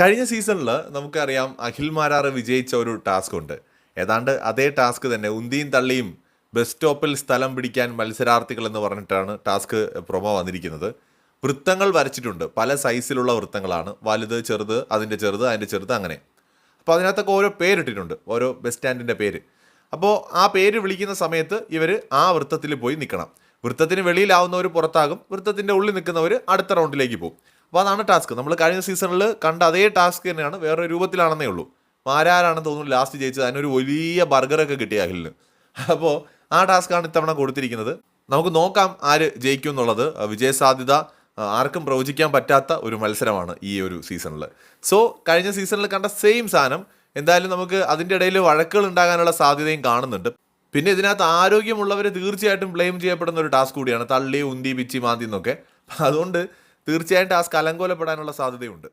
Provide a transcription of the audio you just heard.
കഴിഞ്ഞ സീസണിൽ നമുക്കറിയാം അഖിൽ മാരാറ് വിജയിച്ച ഒരു ടാസ്ക് ഉണ്ട്. ഏതാണ്ട് അതേ ടാസ്ക് തന്നെ ഉന്തിയും തള്ളിയും ബസ് സ്റ്റോപ്പിൽ സ്ഥലം പിടിക്കാൻ മത്സരാർത്ഥികൾ എന്ന് പറഞ്ഞിട്ടാണ് ടാസ്ക് പ്രൊമോ വന്നിരിക്കുന്നത്. വൃത്തങ്ങൾ വരച്ചിട്ടുണ്ട്. പല സൈസിലുള്ള വൃത്തങ്ങളാണ്. വലുത് ചെറുത് അതിന്റെ ചെറുത് അതിന്റെ ചെറുത് അങ്ങനെ. അപ്പോൾ അതിനകത്തൊക്കെ ഓരോ പേരിട്ടിട്ടുണ്ട്. ഓരോ ബസ് സ്റ്റാൻഡിന്റെ പേര്. അപ്പോൾ ആ പേര് വിളിക്കുന്ന സമയത്ത് ഇവർ ആ വൃത്തത്തിൽ പോയി നിൽക്കണം. വൃത്തത്തിന് വെളിയിലാവുന്നവർ പുറത്താകും. വൃത്തത്തിന്റെ ഉള്ളിൽ നിൽക്കുന്നവർ അടുത്ത റൗണ്ടിലേക്ക് പോകും. അപ്പോൾ അതാണ് ടാസ്ക്. നമ്മൾ കഴിഞ്ഞ സീസണിൽ കണ്ട അതേ ടാസ്ക് തന്നെയാണ് വേറെ രൂപത്തിലാണെന്നേ ഉള്ളൂ. മാരാരാണെന്ന് തോന്നുന്നു ലാസ്റ്റ് ജയിച്ചത്. അതിനൊരു വലിയ ബർഗറൊക്കെ കിട്ടിയ അഖിലിന്. അപ്പോൾ ആ ടാസ്ക്കാണ് ഇത്തവണ കൊടുത്തിരിക്കുന്നത്. നമുക്ക് നോക്കാം ആര് ജയിക്കും എന്നുള്ളത്. വിജയ സാധ്യത ആർക്കും പ്രവചിക്കാൻ പറ്റാത്ത ഒരു മത്സരമാണ് ഈ ഒരു സീസണിൽ സോ കഴിഞ്ഞ സീസണിൽ കണ്ട സെയിം സാധനം. എന്തായാലും നമുക്ക് അതിന്റെ ഇടയിൽ വഴക്കുകൾ ഉണ്ടാകാനുള്ള സാധ്യതയും കാണുന്നുണ്ട്. പിന്നെ ഇതിനകത്ത് ആരോഗ്യമുള്ളവരെ തീർച്ചയായിട്ടും ബ്ലെയിം ചെയ്യപ്പെടുന്ന ഒരു ടാസ്ക് കൂടിയാണ്. തള്ളി ഉന്തി പിച്ചി മാന്തി എന്നൊക്കെ. അതുകൊണ്ട് തീർച്ചയായും ടാസ്ക് അലങ്കോലപ്പെടാനുള്ള സാധ്യതയുണ്ട്.